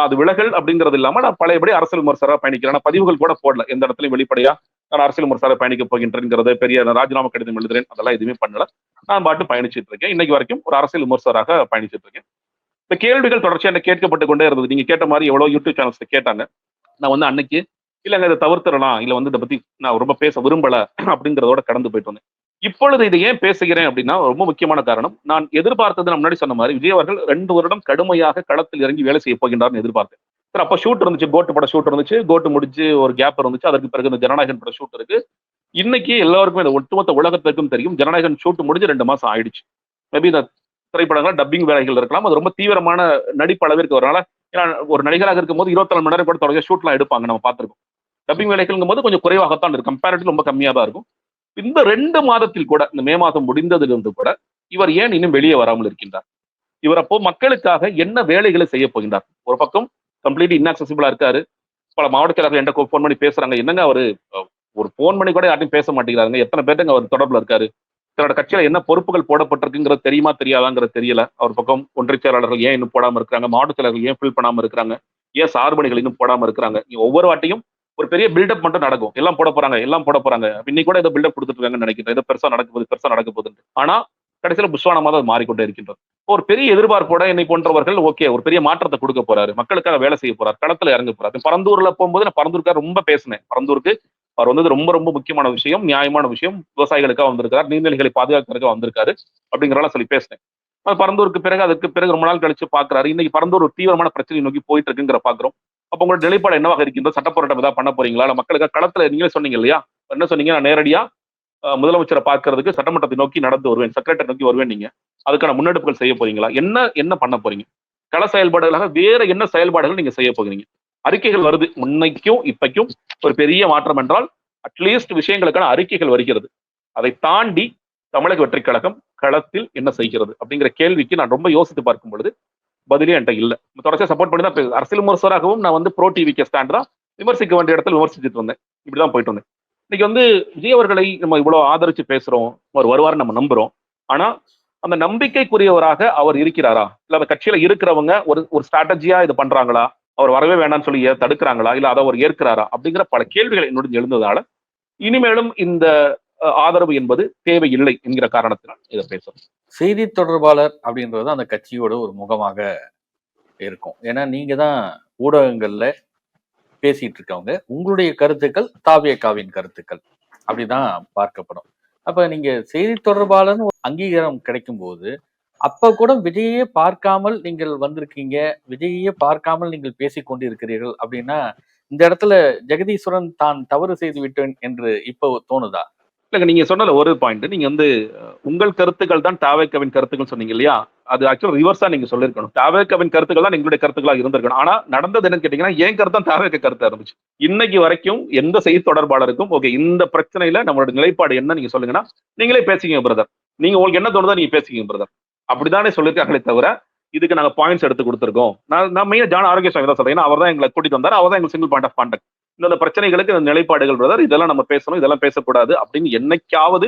S2: அது விலகல் அப்படிங்கிறது இல்லாம நான் பழையபடி அரசியல் விமர்சகராக பயணிக்கிறேன். நான் பதிவுகள் கூட போடல. எந்த இடத்துலயும் வெளிப்படையா நான் அரசியல் விமர்சகராக பயணிக்க போகின்றேங்கிறது பெரிய ராஜினாமா கடிதம் எழுதுறேன். அதெல்லாம் எதுவுமே பண்ணல. நான் பாட்டு பயணிச்சிட்டு இருக்கேன். இன்னைக்கு வரைக்கும் ஒரு அரசியல் விமர்சகராக பயணிச்சிட்டு இருக்கேன். இந்த கேள்விகள் தொடர்ச்சியாக கேட்கப்பட்டு கொண்டே இருந்தது. நீங்க கேட்ட மாதிரி எவ்வளவு யூடியூப் சேனல்ஸ் கேட்டாங்க. நான் வந்து அன்னைக்கு இல்லைங்க இதை தவிர்த்துடலாம். இல்ல வந்து இதை பத்தி நான் ரொம்ப பேச விரும்பல அப்படிங்கிறதோட கடந்து போயிட்டு வந்தேன். இப்பொழுது இதை ஏன் பேசுகிறேன் அப்படின்னா ரொம்ப முக்கியமான காரணம். நான் எதிர்பார்த்தது நான் முன்னாடி சொன்ன மாதிரி விஜய் அவர்கள் ரெண்டு வருடம் கடுமையாக களத்தில் இறங்கி வேலை செய்ய போகின்றார்னு எதிர்பார்த்தேன். சார் அப்போ ஷூட் இருந்துச்சு கோட்டு பட ஷூட் இருந்துச்சு. கோட்டு முடிச்சு ஒரு கேப் இருந்துச்சு. அதற்கு பிறகு இந்த ஜனநாயகன் பட ஷூட் இருக்கு. இன்னைக்கு எல்லாருக்கும் இந்த ஒட்டுமொத்த உலகத்திற்கும் தெரியும் ஜனநாயகன் ஷூட் முடிஞ்சு ரெண்டு மாசம் ஆயிடுச்சு. மேபி இந்த திரைப்படங்கள் டப்பிங் வேலைகள் இருக்கலாம். அது ரொம்ப தீவிரமான நடிப்பு அளவிற்கு வரனால ஏன்னா ஒரு நடிகராக இருக்கும்போது இருபத்தி நாலு மணி நேரம் கூட தொடர்ந்து ஷூட்லாம் எடுப்பாங்க நம்ம பார்த்துருக்கோம். டப்பிங் வேலைகள்ங்கும் போது கொஞ்சம் குறைவாகத்தான் இருக்கும். கம்பேரிட்டிவ் ரொம்ப கம்மியா தான் இருக்கும். இந்த ரெண்டு மாதத்தில் கூட இந்த மே மாதம் முடிந்ததிலிருந்து கூட இவர் ஏன் இன்னும் வெளியே வராமல் இருக்கின்றார்? இவர் அப்போ மக்களுக்காக என்ன வேலைகளை செய்ய போகின்றார்? ஒரு பக்கம் கம்ப்ளீட் இன்ஆக்சசிபிளா இருக்காரு. பல மாவட்ட செயலாளர்கள் என்கிட்ட ஃபோன் பண்ணி பேசுறாங்க. என்னங்க அவரு ஒரு ஃபோன் பண்ணி கூட யார்ட்டையும் பேச மாட்டேங்கிறாங்க எத்தனை பேர்த்துங்க அவர் தொடர்பில் இருக்காரு? தன்னோட கட்சியில என்ன பொறுப்புகள் போடப்பட்டிருக்குங்கிறது தெரியுமா தெரியாதாங்கிறது தெரியல. அவர் பக்கம் ஒன்றிய செயலாளர்கள் ஏன் இன்னும் போடாம இருக்கிறாங்க? மாவட்ட செயலர்கள் ஏன் ஃபில் பண்ணாம இருக்காங்க ஏன் சார்பணிகள் இன்னும் போடாம இருக்கிறாங்க? இங்க ஒவ்வொரு வாட்டியும் ஒரு பெரிய பில்டப் மட்டும் நடக்கும். எல்லாம் போட போறாங்க எல்லாம் போட போறாங்க. இன்னைக்கு கூட இதை பில்டப் கொடுத்துட்டு இருக்காங்கன்னு நினைக்கிறேன். இதை பெருசா நடக்க போகுது பெருசா நடக்க போகுது ஆனா கடைசியில புஷ்வானமாக அது மாறிக்கொண்டே இருக்கின்றது. ஒரு பெரிய எதிர்பார்ப்போட என்னை போன்றவர்கள் ஓகே ஒரு பெரிய மாற்றத்தை கொடுக்க போறாரு. மக்களுக்காக வேலை செய்ய போறாரு. களத்துல இறங்க போறாரு. பரந்தூர்ல போகும்போது நான் பரந்தூருக்காக ரொம்ப பேசினேன். பரந்தூருக்கு அவர் வந்தது ரொம்ப ரொம்ப முக்கியமான விஷயம் நியாயமான விஷயம். விவசாயிகளுக்காக வந்திருக்காரு நீர்நிலைகளை பாதுகாக்கிறதுக்காக வந்திருக்காரு அப்படிங்கிறதெல்லாம் சொல்லி பேசினேன். அது பரந்தூருக்கு பிறகு அதுக்கு பிறகு ரொம்ப நாள் கழிச்சு பாக்குறாரு இன்னைக்கு பரந்தூர் ஒரு தீவிரமான பிரச்சனை நோக்கி போயிட்டு இருக்குங்கிற பாக்குறோம். அப்ப உங்களோட நிலைப்பாடு என்னவாக இருக்கின்றோ சட்ட போராட்டம் ஏதாவது பண்ண போறீங்களா? இல்ல மக்களுக்காக களத்துல நீங்களே சொன்னீங்க இல்லையா? என்ன சொன்னீங்க? நான் நேரடியா முதலமைச்சரை பார்க்கறதுக்கு சட்டமன்றத்தை நோக்கி நடந்து வருவேன் செக்ரட்டரி நோக்கி வருவேன் நீங்க. அதுக்கான முன்னெடுப்புகள் செய்ய போறீங்களா? என்ன என்ன பண்ண போறீங்க? கள செயல்பாடுகளாக வேற என்ன செயல்பாடுகள் நீங்க செய்ய போகிறீங்க அறிக்கைகள் வருது முன்னைக்கும் இப்பைக்கும் ஒரு பெரிய மாற்றம் என்றால் அட்லீஸ்ட் விஷயங்களுக்கான அறிக்கைகள் வருகிறது. அதை தாண்டி தமிழக வெற்றிக் கழகம் களத்தில் என்ன செய்கிறது? அப்படிங்கிற கேள்விக்கு நான் ரொம்ப யோசித்து பார்க்கும் பொழுது பதிலே என்கிட்ட இல்ல. தொடர்ச்சியாக சப்போர்ட் பண்ணி தான் அரசியல் விமர்சகராகவும் நான் வந்து ப்ரோ டிவிக்கு ஸ்டாண்டா விமர்சிக்க வேண்டிய இடத்துல விமர்சிச்சுட்டு வந்தேன் இப்படிதான் போயிட்டு வந்தேன் இன்னைக்கு வந்து விஜய் அவர்களை நம்ம இவ்வளவு ஆதரிச்சு பேசுறோம் அவர் வருவார் நம்ம நம்புறோம். ஆனா அந்த நம்பிக்கைக்குரியவராக அவர் இருக்கிறாரா? இல்ல அந்த கட்சியில இருக்கிறவங்க ஒரு ஒரு ஸ்ட்ராட்டஜியா இது பண்றாங்களா? அவர் வரவே வேண்டாம்னு சொல்லி தடுக்கிறாங்களா? இல்ல அதை அவர் ஏற்கிறாரா? அப்படிங்கிற பல கேள்விகள் என்னுடன் எழுந்ததால இனிமேலும் இந்த ஆதரவு என்பது தேவையில்லை என்கிற காரணத்தினால் இதை பேசுறோம்.
S1: செய்தி தொடர்பாளர் அப்படின்றது அந்த கட்சியோட ஒரு முகமாக இருக்கும். ஏன்னா நீங்க தான் ஊடகங்கள்ல பேசிட்டு இருக்கவங்க உங்களுடைய கருத்துக்கள் தாவியக்காவின் கருத்துக்கள். அப்படிதான் பார்க்கப்படும். அப்ப நீங்க செய்தி தொடர்பாளர்னு அங்கீகாரம் கிடைக்கும் போது அப்ப கூட விஜயே பார்க்காமல் நீங்கள் வந்திருக்கீங்க விஜயே பார்க்காமல் நீங்கள் பேசிக்கொண்டிருக்கிறீர்கள் அப்படின்னா இந்த இடத்துல ஜெகதீஸ்வரன் தான் தவறு செய்து விட்டேன் என்று இப்போ தோணுதா?
S2: இல்லைங்க நீங்க சொன்னல ஒரு பாயிண்ட் நீங்க வந்து உங்கள் கருத்துக்கள் தான் டாவேக்கவின் கருத்துக்கள் சொன்னீங்க இல்லையா? அது ஆக்சுவல் ரிவர்ஸா நீங்க சொல்லிருக்கணும் டாவேக்கவின் கருத்துக்கள் தான் எங்களுடைய கருத்துக்களா இருந்திருக்கணும். ஆனா நடந்தது என்னன்னு கேட்டீங்கன்னா என் கருத்து தான் டாவேக்க கருத்தா இருந்துச்சு. இன்னைக்கு வரைக்கும் எந்த செய்தி தொடர்பாளருக்கும் ஓகே இந்த பிரச்சனையில நம்மளோட நிலைப்பாடு என்ன நீங்க சொல்லுங்கன்னா நீங்களே பேசிக்கோங்க பிரதர் நீங்க உங்களுக்கு என்ன தோணுதோ நீங்க பேசிக்கோங்க பிரதர் அப்படித்தானே சொல்லியிருக்காங்களே தவிர இதுக்கு நாங்க பாயிண்ட்ஸ் எடுத்து கொடுத்துருக்கோம். நான் நான் மெயின் ஜான் ஆரோக்கியசாமி தான் சொல்றேன். அவர் தான் எங்களை கூட்டிட்டு வந்தார். அவர் தான் எங்களுக்கு சிங்கிள் பாயிண்ட் ஆஃப் கான்டாக்ட் இந்த பிரச்சனைகளுக்கு இந்த நிலைப்பாடுகள் பிரதர் இதெல்லாம் நம்ம பேசணும் இதெல்லாம் பேசக்கூடாது அப்படின்னு என்னைக்காவது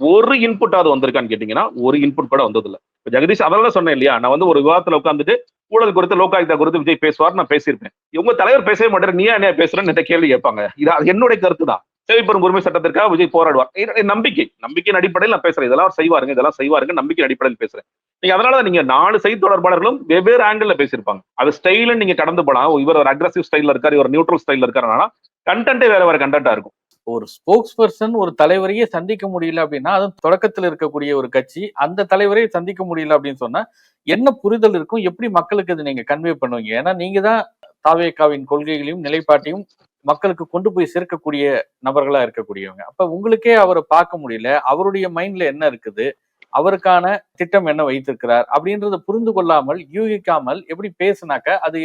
S2: ஒரு இன்புட் ஆகுது வந்திருக்கான்னு கேட்டீங்கன்னா ஒரு இன்புட் கூட வந்ததில்ல. இப்ப ஜெகதீஷ் அதெல்லாம் சொன்னேன் இல்லையா நான் வந்து ஒரு விவாதத்துல உட்காந்துட்டு ஊழல் குறித்து லோகாயுக்தா குறித்து விஜய் பேசுவார் நான் பேசியிருப்பேன். இவங்க தலைவர் பேசவே மாட்டாரு நீ என்ன பேசுறேன்னு கேள்வி கேட்பாங்க. இது என்னுடைய கருத்து தான் சேவைப்பெரும் உரிமை சட்டத்திற்காக விஜய் போராடுவார். நம்பிக்கை. நம்பிக்கையின் அடிப்படையில் நான் பேசுறேன். இதெல்லாம் செய்வாருங்க. இதெல்லாம் செய்வாருங்க. நம்பிக்கை அடிப்படையில் பேசுறேன். நீங்க அதனால நீங்க நாலு செய்தி தொடர்பாளர்களும் வெவ்வேறு ஆங்கிள் பேசியிருப்பாங்க. அது ஸ்டைல நீங்க கடந்து போலாம். இவர் ஒரு அக்ரஸிவ் ஸ்டைல்ல இருக்காரு. இவர் நியூட்ரல் ஸ்டைல்ல இருக்காருனா கண்டென்ட்டே வேற வேற கண்டென்ட்டா இருக்கும்.
S1: ஒரு ஸ்போக்ஸ் பர்சன் ஒரு தலைவரையே சந்திக்க முடியல அப்படின்னா அதுவும் தொடக்கத்தில் இருக்கக்கூடிய ஒரு கட்சி அந்த தலைவரை சந்திக்க முடியல அப்படின்னு சொன்னா என்ன புரிதல் இருக்கும்? எப்படி மக்களுக்கு இது நீங்க கன்வே பண்ணுவீங்க? ஏன்னா நீங்க தான் தாவேக்காவின் கொள்கைகளையும் நிலைப்பாட்டையும் மக்களுக்கு கொண்டு போய் சேர்க்கக்கூடிய நபர்களா இருக்கக்கூடியவங்க. அப்ப உங்களுக்கே அவரை பார்க்க முடியல. அவருடைய மைண்ட்ல என்ன இருக்குது? அவருக்கான திட்டம் என்ன வைத்திருக்கிறார்? அப்படின்றத புரிந்து கொள்ளாமல் யூகிக்காமல் எப்படி பேசுனாக்க அது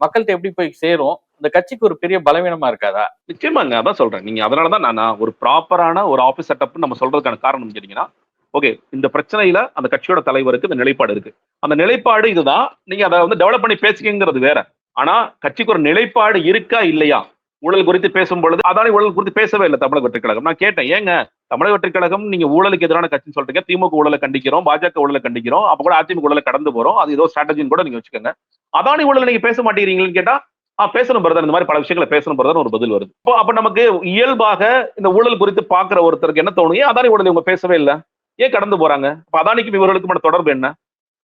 S1: மக்கள்கிட்ட எப்படி போய் சேரும்? இந்த கட்சிக்கு ஒரு பெரிய பலவீனமா இருக்காதா?
S2: நிச்சயமாங்க. அதான் சொல்றேன். நீங்க அதனாலதான் நான் நான் ஒரு ப்ராப்பரான ஒரு ஆபீஸ் செட்டப் நம்ம சொல்றதுக்கான காரணம் கேட்டீங்கன்னா ஓகே இந்த பிரச்சனையில அந்த கட்சியோட தலைவருக்கு இந்த நிலைப்பாடு இருக்கு. அந்த நிலைப்பாடு இதுதான். நீங்க அதை வந்து டெவலப் பண்ணி பேசிக்கங்கிறது வேற. ஆனா கட்சிக்கு ஒரு நிலைப்பாடு இருக்கா இல்லையா? ஊழல் குறித்து பேசும் பொழுது அதானி ஊழல் குறித்து பேசவே இல்லை தமிழக வெற்றி கழகம் நான் கேட்டேன் ஏங்க தமிழக வெற்றி கழகம் நீங்க ஊழலுக்கு எதிரான கட்சின்னு சொல்றீங்க திமுக ஊழலை கண்டிக்கிறோம் பாஜக ஊழலை கண்டிக்கிறோம் அப்ப கூட அதிமுக ஊழலை கடந்து போறோம் அது ஏதோ ஸ்ட்ராட்டஜின்னு கூட நீங்க வச்சுக்கோங்க. அதானி ஊழல் நீங்க பேச மாட்டேங்கிறீங்கன்னு கேட்டா ஆஹ் பேசணும் பிரதர் இந்த மாதிரி பல விஷயங்களை பேசணும் பிரதர் ஒரு பதில் வருது. இப்போ அப்ப நமக்கு இயல்பாக இந்த ஊழல் குறித்து பாக்குற ஒருத்தருக்கு என்ன தோணும் ஏன் அதானி ஊழல் இவங்க பேசவே இல்லை? ஏன் கடந்து போறாங்க? இப்ப அதானிக்கும் இவர்களுக்கும் தொடர்பு என்ன?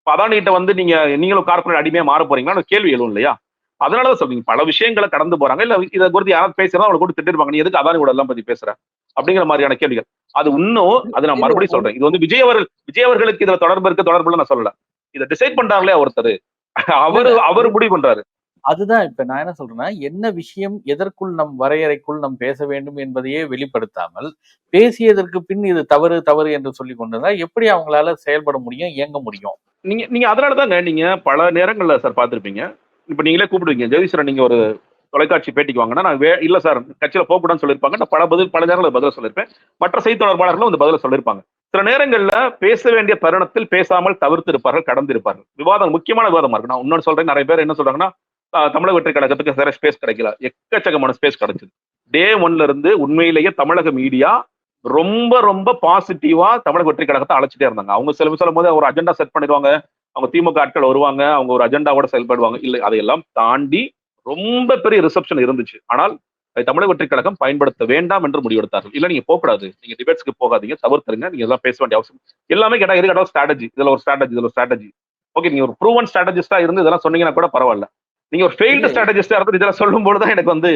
S2: அதானிகிட்ட வந்து நீங்க நீங்களும் கார்பரேட் அடிமையா மாற போறீங்களா? கேள்வி எழும் இல்லையா? அதனாலதான் சொல்றீங்க பல விஷயங்களை கடந்து போறாங்க. இல்ல இதை குறித்து யாராவது பேசுறதா அவங்களை கூட திட்டிருப்பாங்க நீ எதுக்கு அதானி எல்லாம் பத்தி பேசுற? அப்படிங்கிற மாதிரியான கேள்விகள். அது இன்னும் அது நான் மறுபடியும் சொல்றேன். இது வந்து விஜய் அவர்கள் விஜய் அவர்களுக்கு இதுல தொடர்பு இருக்கு தொடர்பு இல்ல நான் சொல்லல. இதை டிசைட் பண்றாங்களே ஒருத்தர். அவரு அவர் முடிவு பண்றாரு.
S1: அதுதான் இப்ப நான் என்ன சொல்றேன்னா என்ன விஷயம் எதற்குள் நம் வரையறைக்குள் நம் பேச வேண்டும் என்பதையே வெளிப்படுத்தாமல் பேசியதற்கு பின் இது தவறு தவறு என்று சொல்லி கொண்டிருந்தா எப்படி அவங்களால செயல்பட முடியும் இயங்க முடியும்?
S2: நீங்க நீங்க அதனாலதாங்க நீங்க பல நேரங்கள்ல சார் பார்த்திருப்பீங்க. இப்போ நீங்களே கூப்பிடுவீங்க ஜெகதீஸ்வரன் நீங்கள் ஒரு தொலைக்காட்சி பேட்டிக்கு வாங்கினா நான் வே- இல்லை சார் கட்சியில் போகக்கூடாதுன்னு சொல்லியிருப்பாங்க. நான் பல பதில் பல நேரங்களில் பதில் சொல்லியிருப்பேன். மற்ற செய்தி தொடர்பாளர்களும் வந்து பதில சொல்லியிருப்பாங்க. சில நேரங்களில் பேச வேண்டிய தருணத்தில் பேசாமல் தவிர்த்து இருப்பார்கள் கடந்திருப்பார்கள் விவாதம் முக்கியமான விவாதமாக இருக்கு நான் இன்னொன்று சொல்கிறேன் நிறைய பேர் என்ன சொல்கிறாங்கன்னா தமிழக வெற்றி கழகத்துக்கு சில ஸ்பேஸ் கிடைக்கல. எக்கச்சக்கமான ஸ்பேஸ் கிடைச்சது டே ஒன்ல இருந்து உண்மையிலேயே தமிழக மீடியா ரொம்ப ரொம்ப பாசிட்டிவா தமிழக வெற்றி கழகத்தை அழைச்சிட்டே இருந்தாங்க. அவங்க சில சொல்லும் போது ஒரு அஜெண்டா செட் பண்ணிடுவாங்க. அவங்க திமுக ஆட்கள் வருவாங்க அவங்க ஒரு அஜெண்டாவோட செயல்படுவாங்க. இல்லை அதையெல்லாம் தாண்டி ரொம்ப பெரிய ரிசப்ஷன் இருந்துச்சு. ஆனால் அதை தமிழக வெற்றி கழகம் பயன்படுத்த வேண்டாம் என்று முடிவெடுத்தார்கள். இல்ல நீங்க போகக்கூடாது. நீங்க டிபேட்ஸ்க்கு போகாதீங்க. தவிர்த்துருங்க. நீங்க எல்லாம் பேச வேண்டிய அவசியம் எல்லாமே கேட்டா எது கேட்டாலும் ஸ்ட்ராட்டஜி இதுல ஒரு ஸ்ட்ராட்டஜி இதுல ஒரு ஸ்ட்ராட்டஜி ஓகே நீங்க ஒரு ப்ரூவன் ஸ்ட்ராட்டஜிஸ்டா இருந்து இதெல்லாம் சொன்னீங்கன்னா கூட பரவாயில்ல. நீங்க ஒரு ஃபெயில்டு. ஸ்ட்ராட்டஜிஸ்டா இருந்து இதெல்லாம் சொல்லும் தான் எனக்கு வந்து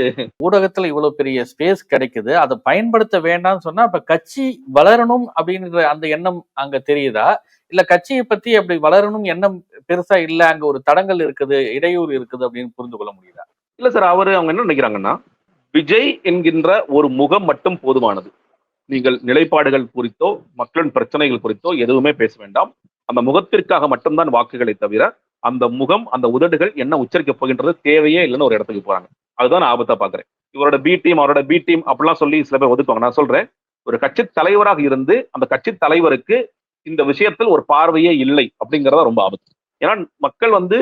S1: ஊடகத்துல இவ்வளவு பெரிய ஸ்பேஸ் கிடைக்குது. அதை பயன்படுத்த வேண்டாம்னு சொன்னா அப்ப கட்சி வளரணும் அப்படின்ற அந்த எண்ணம் அங்க தெரியுதா? இல்ல கட்சியை பத்தி அப்படி வளரணும் எண்ணம் பெருசா இல்ல அங்க ஒரு தடங்கள் இருக்குது இடையூறு இருக்குது அப்படின்னு புரிந்து கொள்ள முடியுதா?
S2: இல்ல சார் அவரு அவங்க என்ன நினைக்கிறாங்கன்னா விஜய் என்கின்ற ஒரு முகம் மட்டும் போதுமானது. நீங்கள் நிலைப்பாடுகள் குறித்தோ மக்களின் பிரச்சனைகள் குறித்தோ எதுவுமே பேச வேண்டாம். அந்த முகத்திற்காக மட்டும்தான் வாக்குகளை தவிர அந்த முகம் அந்த உதடுகள் என்ன உச்சரிக்க போகின்றது தேவையே இல்லைன்னு ஒரு இடத்துக்கு போறாங்க. அதுதான் நான் ஆபத்தா பாக்குறேன் இவரோட பி டீம் அவரோட பி டீம் அப்படிலாம் சொல்லி சில பேர் ஒதுக்குவாங்க. நான் சொல்றேன் ஒரு கட்சி தலைவராக இருந்து அந்த கட்சி தலைவருக்கு இந்த விஷயத்தில் ஒரு பார்வையே இல்லை அப்படிங்கிறத ரொம்ப ஆபத்து. ஏன்னா மக்கள் வந்து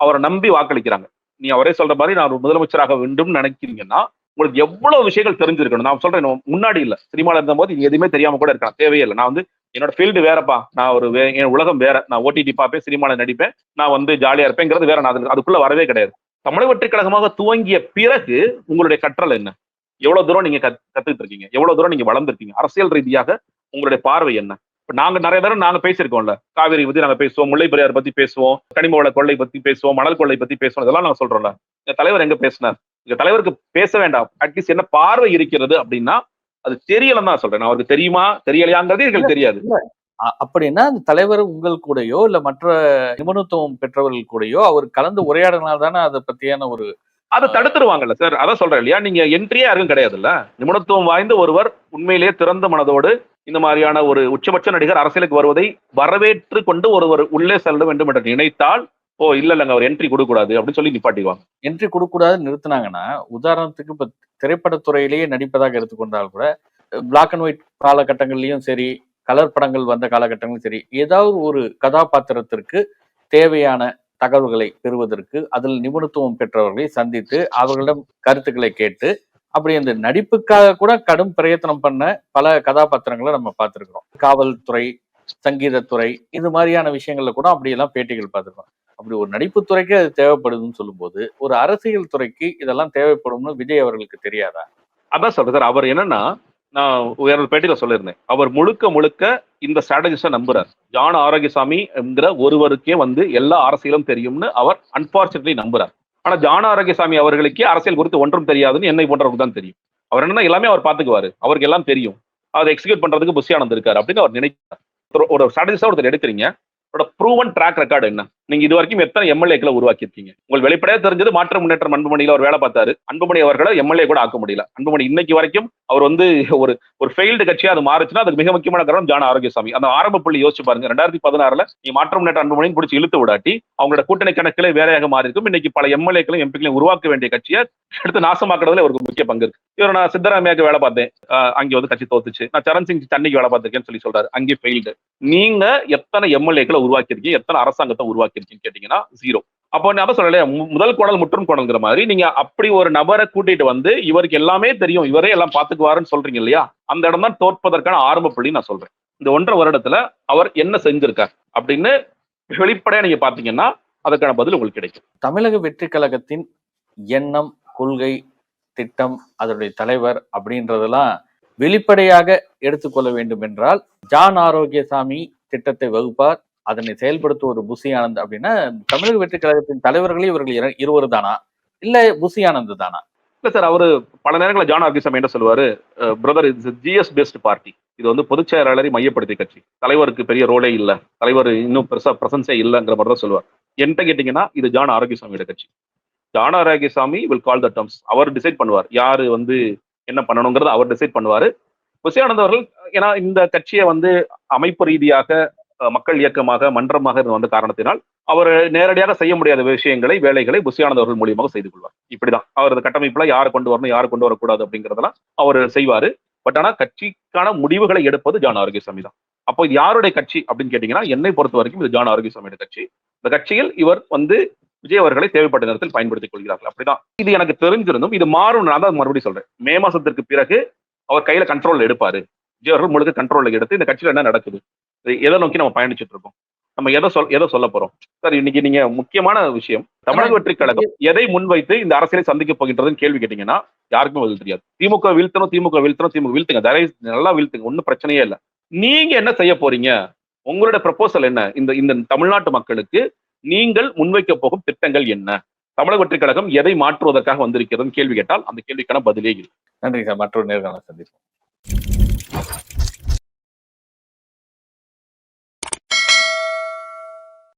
S2: அவரை நம்பி வாக்களிக்கிறாங்க. நீ அவரே சொல்ற மாதிரி நான் ஒரு முதலமைச்சராக வேண்டும் நினைக்கிறீங்கன்னா உங்களுக்கு எவ்வளவு விஷயங்கள் தெரிஞ்சிருக்கணும்? நான் சொல்றேன் முன்னாடி இல்ல சினிமாவில் இருந்த போது எதுவுமே தெரியாம கூட இருக்கலாம். தேவையே இல்லை. நான் வந்து என்னோட ஃபீல்டு வேறப்பா. நான் ஒரு வே- என் உலகம் வேற. நான் ஓடிடி பார்ப்பேன் சினிமாவில் நடிப்பேன். நான் வந்து ஜாலியா இருப்பேங்கிறது வேற. நான் அதுக்குள்ளே அதுக்குள்ள வரவே கிடையாது. தமிழக வெற்றிக் கழகமாக துவங்கிய பிறகு உங்களுடைய கற்றல் என்ன? எவ்வளவு தூரம் நீங்க கத்- கத்துக்கிட்டு இருக்கீங்க எவ்வளவு தூரம் நீங்க வளர்ந்துருக்கீங்க? அரசியல் ரீதியாக உங்களுடைய பார்வை என்ன? இப்ப நாங்க நிறைய தடவை நாங்க பேசியிருக்கோம்ல. காவிரி பத்தி நாங்க பேசுவோம் முல்லை பெரியார் பத்தி பேசுவோம் கனிம வள கொள்ளை பத்தி பேசுவோம் மணல் கொள்ளை பத்தி பேசுவோம் இதெல்லாம் நாங்க சொல்றோம்ல. இந்த தலைவர் எங்க பேசினார்? இந்த தலைவருக்கு பேச வேண்டாம். அட்லீஸ்ட் என்ன பார்வை இருக்கிறது அப்படின்னா அது தெரியலன்னு தான் சொல்றேன். அவருக்கு தெரியுமா தெரியலையாங்கிறது எங்களுக்கு தெரியாது.
S1: அப்படின்னா அந்த தலைவர் உங்கள் கூடயோ இல்ல மற்ற நிபுணத்துவம் பெற்றவர்கள் கூடயோ அவர் கலந்து உரையாடினால் தானே அதை பத்தியான ஒரு
S2: அதை தடுத்துருவாங்கல்ல சார். அதான் சொல்றேன் இல்லையா? நீங்க என்ட்ரியே யாருக்கும் கிடையாதுல்ல. நிபுணத்துவம் வாய்ந்த ஒருவர் உண்மையிலேயே திறந்த மனதோடு இந்த மாதிரியான ஒரு உச்சபட்ச நடிகர் அரசியலுக்கு வருவதை வரவேற்று கொண்டு ஒருவர் உள்ளே செல்ல வேண்டும் என்று நினைத்தால் ஓ இல்ல இல்லைங்க அவர் என்ட்ரி கொடுக்கூடாது அப்படின்னு சொல்லி நிப்பாட்டிக்குவாங்க
S1: என்ட்ரி கொடுக்கூடாதுன்னு நிறுத்தினாங்கன்னா உதாரணத்துக்கு இப்ப திரைப்படத்துறையிலேயே நடிப்பதாக எடுத்துக்கொண்டால் கூட பிளாக் அண்ட் ஒயிட் காலகட்டங்கள்லயும் சரி கலர் படங்கள் வந்த காலகட்டங்களும் சரி ஏதாவது ஒரு கதாபாத்திரத்திற்கு தேவையான தகவல்களை பெறுவதற்கு அதில் நிபுணத்துவம் பெற்றவர்களை சந்தித்து அவர்களிடம் கருத்துக்களை கேட்டு அப்படி அந்த நடிப்புக்காக கூட கடும் பிரயத்தனம் பண்ண பல கதாபாத்திரங்களை நம்ம பார்த்துருக்குறோம். காவல்துறை சங்கீதத்துறை இது மாதிரியான விஷயங்கள்ல கூட அப்படியெல்லாம் பேட்டிகள் பார்த்துருக்கோம். அப்படி ஒரு நடிப்பு துறைக்கு அது தேவைப்படுதுன்னு சொல்லும்போது ஒரு அரசியல் துறைக்கு இதெல்லாம் தேவைப்படும்னு விஜய் அவர்களுக்கு தெரியாதா?
S2: அதான் சொல்றேன் சார். அவர் என்னன்னா நான் வேற பேட்டியில சொல்லியிருந்தேன். அவர் முழுக்க முழுக்க இந்த ஸ்ட்ராட்டஜிஸை நம்புறார். ஜான ஆரோக்கியசாமி என்கிற ஒருவருக்கே வந்து எல்லா அரசியலும் தெரியும்னு அவர் அன்பார்ச்சுனேட்லி நம்புறார். ஆனா ஜான ஆரோக்கியசாமி அவர்களுக்கே அரசியல் குறித்து ஒன்றும் தெரியாதுன்னு என்னை போன்றவருக்கு தான் தெரியும். அவர் என்னன்னா எல்லாமே அவர் பாத்துக்குவாரு அவருக்கு எல்லாம் தெரியும். அதை எக்ஸிக்யூட் பண்றதுக்கு புஷியானந்த் இருக்காரு அப்படின்னு அவர் நினைக்கிறார். ஒரு- ஸ்ட்ராட்டஜிஸ்டா ஒருத்தர் எடுக்கிறீங்க. ப்ரூவன் ட்ராக் ரெக்கார்டு என்ன? நீங்க இது வரைக்கும் எத்தனை எம்எல்ஏக்களை உருவாக்கியிருக்கீங்க? உங்கள் வெளிப்படையா தெரிஞ்சது மாற்று முன்னேற்றம் அன்புமணியில அவர் வேலை பார்த்தாரு. அன்புமணி அவர்களை எம்எல்ஏ கூட ஆக்க முடியல. அன்புமணி இன்னைக்கு வரைக்கும் அவர் வந்து ஒரு ஒரு ஃபெயில்டு கட்சியா அது மாறுச்சுன்னா அதுக்கு மிக முக்கியமான காரணம் ஜான ஆரோக்கியசாமி. அந்த ஆரம்ப புள்ளி யோசிச்சு பாருங்க. ரெண்டாயிரத்தி பதினாறுல நீ மாற்று முன்னேற்ற அன்புமணியும் பிடிச்சி இழுத்து விடாட்டி அவங்களோட கூட்டணி கணக்கிலே வேலையாக மாறி இருக்கும் இன்னைக்கு பல எம்எல்ஏக்களும் எம்பிக்களையும் உருவாக்க வேண்டிய கட்சியை எடுத்து நாசமாக்குறதுல ஒரு முக்கிய பங்கு இருக்கு. இவர் நான் சித்தராமையாக்கு வேலை பார்த்தேன். அங்கே வந்து கட்சி தோத்துச்சு. நான் சரண் சிங் தண்ணிக்கு வேலை பார்த்திருக்கேன்னு சொல்லி சொல்றாரு. அங்கே ஃபெயில்டு நீங்க எத்தனை எம்எல்ஏக்களை உருவாக்கியிருக்கீங்க? எத்தனை அரசாங்கத்தை உருவாக்கியிருக்கீங்கன்னு கேட்டீங்கன்னா ஜீரோ அப்போ நான் தான் சொல்லலையா முதல் குடல் முற்றும் குடல்ங்கிற மாதிரி நீங்க அப்படி ஒரு நபரை கூட்டிட்டு வந்து இவருக்கு எல்லாமே தெரியும் இவரே எல்லாம் பாத்துக்குவாருன்னு சொல்றீங்க இல்லையா? அந்த இடம் தான் தோற்பதற்கான ஆரம்ப புள்ளி நான் சொல்றேன். இந்த ஒன்றரை வருடத்துல அவர் என்ன செஞ்சிருக்கார் அப்படின்னு வெளிப்படையா நீங்க பாத்தீங்கன்னா அதற்கான பதில் உங்களுக்கு கிடைக்கும்.
S1: தமிழக வெற்றி கழகத்தின் எண்ணம் கொள்கை திட்டம் அதனுடைய தலைவர் அப்படின்றதெல்லாம் வெளிப்படையாக எடுத்துக்கொள்ள வேண்டும் என்றால் ஜான் ஆரோக்கியசாமி திட்டத்தை வகுப்பார். அதனை செயல்படுத்தும் ஒரு புசி ஆனந்த் அப்படின்னா தமிழக வெற்றி கழகத்தின் தலைவர்களே இவர்கள் இருவர் தானா இல்ல புசி ஆனந்த் தானா?
S2: இல்ல சார் அவரு பல நேரங்களில் ஜான் ஆர்கிசம் என்ன சொல்லுவாரு brother it's GS based party இது வந்து பொதுச் செயலாளரை மையப்படுத்திய கட்சி. தலைவருக்கு பெரிய ரோலே இல்ல. தலைவர் இன்னும் பெருசா பிரசன்ஸே இல்லைங்கிற மாதிரி தான் சொல்லுவார். என்கிட்ட கேட்டீங்கன்னா இது ஜான் ஆரோக்கியசாமியோட கட்சி. John Arokiasamy will call the terms our decide பண்ணுவார். யாரு வந்து என்ன பண்ணணுங்கிறத அவர் டிசைட் பண்ணுவாரு. விசயானந்த் அவர்கள் ஏன்னா இந்த கட்சியை வந்து அமைப்பு ரீதியாக மக்கள் இயக்கமாக மன்றமாக இருந்து வந்த காரணத்தினால் அவர் நேரடியாக செய்ய முடியாத விஷயங்களை வேலைகளை புசியானந்த் அவர்கள் மூலியமாக செய்து கொள்வார். இப்படிதான். அவரது கட்டமைப்புல யார் கொண்டு வரணும் யார் கொண்டு வரக்கூடாது அப்படிங்கிறதெல்லாம் அவர் செய்வாரு. பட் ஆனா கட்சிக்கான முடிவுகளை எடுப்பது ஜான் ஆரோக்கியசாமி தான். அப்போ இது யாருடைய கட்சி அப்படின்னு கேட்டீங்கன்னா என்னை பொறுத்த வரைக்கும் இது ஜான் ஆரோக்கியசாமியோட கட்சி. இந்த கட்சியில் இவர் வந்து விஜய் அவர்களை தேவைப்பட்ட நேரத்தில் பயன்படுத்திக் கொள்கிறார்கள். அப்படிதான். இது எனக்கு தெரிஞ்சிருந்தும் இது மாறும் நான் தான் மறுபடியும் சொல்றேன். மே மாசத்திற்கு பிறகு அவர் கையில கண்ட்ரோல் எடுப்பாரு. விஜய் அவர்கள் முழுக்க கண்ட்ரோல் எடுத்து இந்த கட்சியில என்ன நடக்குது? எதை நோக்கி நம்ம பயணிச்சுட்டு இருக்கோம்? நம்ம எதை சொல் எதை சொல்ல போறோம்? சார் இன்னைக்கு நீங்க முக்கியமான விஷயம் தமிழக வெற்றி கழகம் எதை முன்வைத்து இந்த அரசியலை சந்திக்க போகின்றதுன்னு கேள்வி கேட்டீங்கன்னா யாருக்குமே பதில் தெரியாது. திமுக வீழ்த்தணும் திமுக வீழ்த்தணும் திமுக வீழ்த்துங்க. செஞ்சு நல்லா வீழ்த்துங்க. ஒன்றும் பிரச்சனையே இல்லை. நீங்க என்ன செய்ய போறீங்க? உங்களோட ப்ரப்போசல் என்ன? இந்த இந்த தமிழ்நாட்டு மக்களுக்கு நீங்கள் முன்வைக்க போகும் திட்டங்கள் என்ன? தமிழக வெற்றி கழகம் எதை மாற்றுவதற்காக வந்திருக்கிறதுன்னு கேள்வி கேட்டால் அந்த கேள்விக்கான பதிலே இல்லை.
S1: நன்றி சார். மற்றொரு நேர்காணல் சந்திப்போம்.